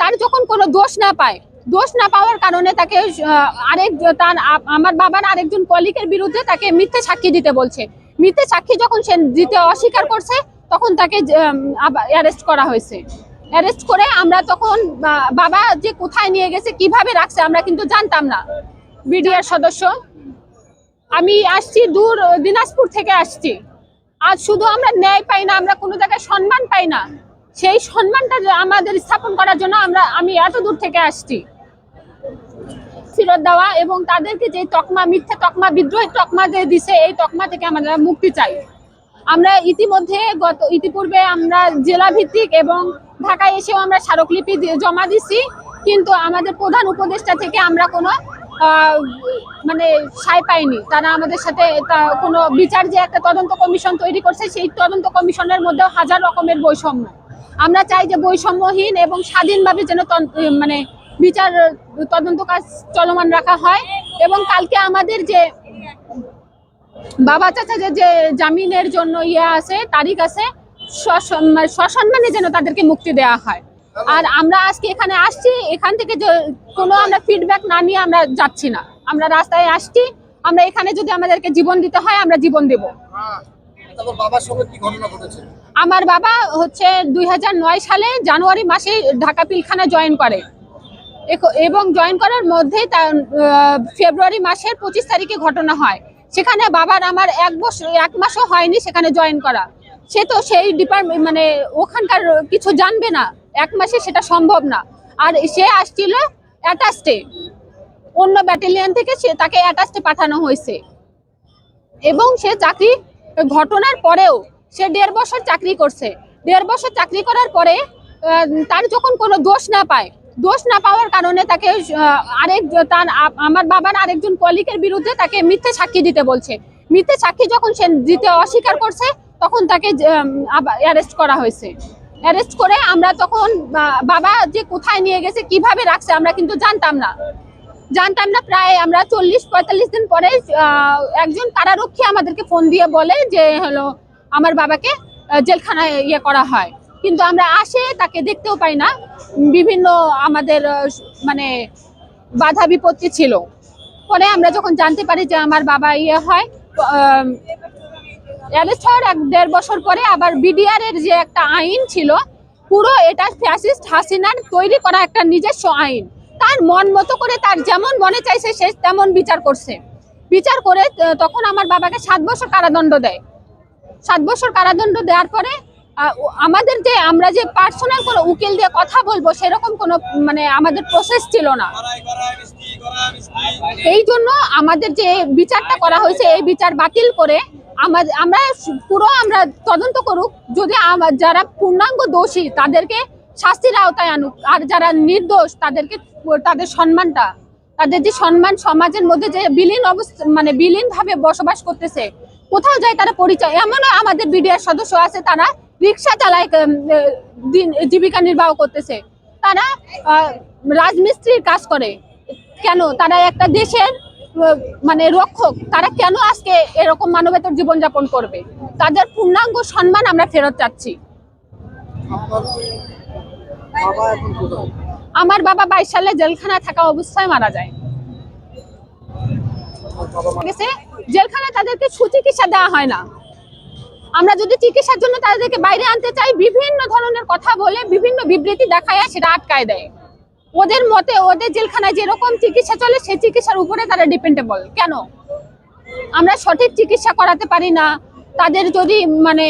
তার যখন কোনো দোষ না পায়, দোষ না পাওয়ার কারণে তাকে আরেক তার আমার বাবার আরেকজন কলিকের বিরুদ্ধে তাকে মিথ্যে সাক্ষী দিতে বলছে। মিথ্যে সাক্ষী যখন সে দিতে অস্বীকার করছে, তখন তাকে অ্যারেস্ট করা হয়েছে। অ্যারেস্ট করে আমরা তখন বাবা যে কোথায় নিয়ে গেছে, কীভাবে রাখছে, আমরা কিন্তু জানতাম না। বিডিআর সদস্য, আমি আসছি দূর, দিনাজপুর থেকে আসছি। আজ শুধু আমরা ন্যায় পাই না, আমরা কোনো জায়গায় সম্মান পাই না। সেই সম্মানটা আমাদের স্থাপন করার জন্য আমরা, আমি এত দূর থেকে আসছি। ফেরত দেওয়া এবং তাদেরকে যে তকমা, মিথ্যে তকমা বিদ্রোহী তকমা যে দিছে, এই তকমা থেকে আমরা মুক্তি চাই। আমরা ইতিমধ্যে গত, ইতিপূর্বে আমরা জেলা ভিত্তিক এবং ঢাকায় এসেও আমরা স্মারকলিপি জমা দিছি, কিন্তু আমাদের প্রধান উপদেষ্টা থেকে আমরা কোনো মানে সায় পাইনি। তারা আমাদের সাথে কোনো বিচার যে একটা তদন্ত কমিশন তৈরি করছে, সেই তদন্ত কমিশনের মধ্যেও হাজার রকমের বৈষম্য। আমরা চাই যে বৈষম্যহীন এবং স্বাধীনভাবে যেন মানে বিচার, তদন্ত কাজ চলমান রাখা হয়। এবং কালকে আমাদের যে বাবা চাচা যে জামিনের জন্য ইয়ে আছে, তারিখ আছে সসম্মান- সসম্মানে যেন তাদেরকে মুক্তি দেওয়া হয়। আর আমরা আজকে এখানে আসছি, এখান থেকে যে কোনো আমরা ফিডব্যাক না নিয়ে আমরা যাচ্ছি না। আমরা রাস্তায় আসছি, আমরা এখানে যদি আমাদেরকে জীবন দিতে হয়, আমরা জীবন দেব। আমার বাবা হচ্ছে দুই হাজার নয় সালে জানুয়ারি মাসে ঢাকা পিলখানা জয়েন করে। এবং জয়েন করার মধ্যে তার ফেব্রুয়ারি মাসের পঁচিশ তারিখে ঘটনা হয়। সেখানে বাবার আমার এক বছর এক মাসও হয়নি সেখানে জয়েন করা। সে তো সেই ডিপার্টমেন্ট মানে ওখানকার কিছু জানবে না। এক মাসে সেটা সম্ভব না। আর সে আসছিল অ্যাটাস্টে। অন্য ব্যাটালিয়ন থেকে সে তাকে অ্যাটাস্টে পাঠানো হয়েছে। এবং সে চাকরি ঘটনার পরেও সে দেড় বছর চাকরি করছে। দেড় বছর চাকরি করার পরে তার যখন কোনো দোষ না পায়, দোষ না পাওয়ার কারণে তাকে আরেক তার আমার বাবার আরেকজন কলিকের বিরুদ্ধে তাকে মিথ্যে সাক্ষী দিতে বলছে। মিথ্যে সাক্ষী যখন সে দিতে অস্বীকার করছে, তখন তাকে অ্যারেস্ট করা হয়েছে। অ্যারেস্ট করে আমরা তখন বাবা যে কোথায় নিয়ে গেছে, কীভাবে রাখছে, আমরা কিন্তু জানতাম না। জানতাম না, প্রায় আমরা চল্লিশ, পঁয়তাল্লিশ দিন পরে একজন কারারক্ষী আমাদেরকে ফোন দিয়ে বলে যে, হলো, আমার বাবাকে জেলখানায় ইয়ে করা হয়। কিন্তু আমরা আসে, তাকে দেখতেও পাই না। বিভিন্ন আমাদের মানে বাধা বিপত্তি ছিল। পরে আমরা যখন জানতে পারি যে আমার বাবা ইয়ে হয় অ্যারেস্ট হওয়ার এক দেড় বছর পরে আবার বিডিআর এর যে একটা আইন ছিল, পুরো এটা ফ্যাসিস্ট হাসিনার তৈরি করা একটা নিজস্ব আইন। তার মন মতো করে তার যেমন মনে চাইছে, সে তেমন বিচার করছে। বিচার করে তখন আমার বাবাকে সাত বছর কারাদণ্ড দেয়। সাত বছর কারাদণ্ড দেওয়ার পরে আমাদের যে, আমরা যে পার্সোনাল কোনো উকিল দিয়ে কথা বলব, সেরকম কোনো মানে আমাদের প্রসেস ছিল না। এই জন্য আমাদের যে বিচারটা করা হয়েছে, এই বিচার বাতিল করে আমরা পুরো আমরা তদন্ত করুক। যদি যারা পূর্ণাঙ্গ দোষী, তাদেরকে শাস্তির আওতায় আনুক। আর যারা নির্দোষ, তাদেরকে, তাদের সম্মানটা, তাদের যে সম্মান সমাজের মধ্যে যে বিলীন অবস্থা মানে বিলীন ভাবে বসবাস করতেছে, কোথাও যায় তারা পরিচয়, এমনও আমাদের বিডিআর সদস্য আছে, তারা রিক্সা চালায় দিন, জীবিকা নির্বাহ করতেছে। তারা রাজমিস্ত্রির কাজ করে। কেন? তারা একটা দেশের মানে রক্ষক। তারা কেন আজকে এরকম মানবেতর জীবনযাপন করবে? তাদের পূর্ণাঙ্গ সম্মান আমরা ফেরত চাচ্ছি আপনার বাবা এখন কোথায় আমার বাবা বাইশ সালে জেলখানায় থাকা অবস্থায় মারা যায়। জেলখানায় তাদেরকে সুচিকিৎসা দেওয়া হয় না। আমরা যদি চিকিৎসার জন্য তাদেরকে বাইরে আনতে চাই বিভিন্ন ধরনের কথা বলে বিভিন্ন বিবৃতি দেখায় সেটা আটকায় দেয়। ওদের মতে ওদের জেলখানায় যেরকম চিকিৎসা চলে সেই চিকিৎসার উপরে তারা ডিপেন্ডেবল কেন? আমরা সঠিক চিকিৎসা করাতে পারি না। তাদের যদি মানে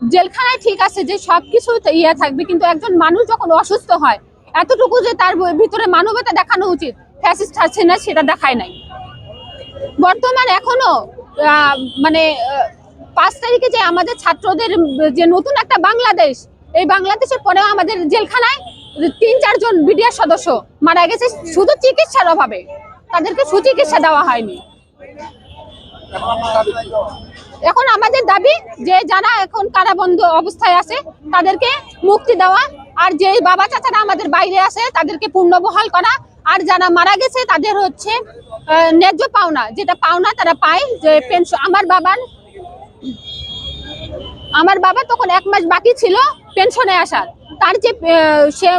জেলখানায় ঠিক আছে যে সব কিছু ইয়ে থাকবে, কিন্তু একজন মানুষ যখন অসুস্থ হয়, এতটুকু যে তার ভিতরে মানবতা দেখানো উচিত ফ্যাসিস্ট হাসিনা সেটা দেখায় নাই বর্তমান এখনও মানে পাঁচ তারিখে যে আমাদের ছাত্রদের যে নতুন একটা বাংলাদেশ, এই বাংলাদেশের পরেও আমাদের জেলখানায় তিন চারজন বিডিআর সদস্য মারা গেছে শুধু চিকিৎসার অভাবে তাদেরকে সুচিকিৎসা দেওয়া হয়নি? এখন আমাদের দাবি যে যারা এখন কারাবন্ধ অবস্থায় আছে, তাদেরকে মুক্তি দেওয়া, আর যে বাবা চাচারা আমাদের বাইরে আছে, তাদেরকে পুনর্বহাল করা, আর যারা মারা গেছে, তাদের হচ্ছে ন্যায্য পাওনা, যেটা পাওনা তারা পায়, যে পেনশন আমার বাবার, আমার বাবা তখন এক মাস বাকি ছিল পেনশনে আসার। তার যে সে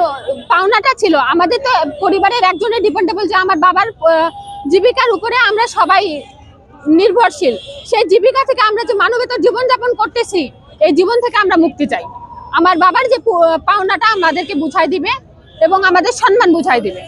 পাওনাটা ছিল, আমাদের তো পরিবারের একজনের ডিপেন্ডেবল যে আমার বাবার জীবিকার উপরে আমরা সবাই নির্ভরশীল। সেই জীবিকা থেকে আমরা যে মানবেতর জীবনযাপন করতেছি, এই জীবন থেকে আমরা মুক্তি চাই। আমার বাবার যে পাওনাটা আমাদেরকে বুঝাই দিবে এবং আমাদের সম্মান বুঝাই দিবে।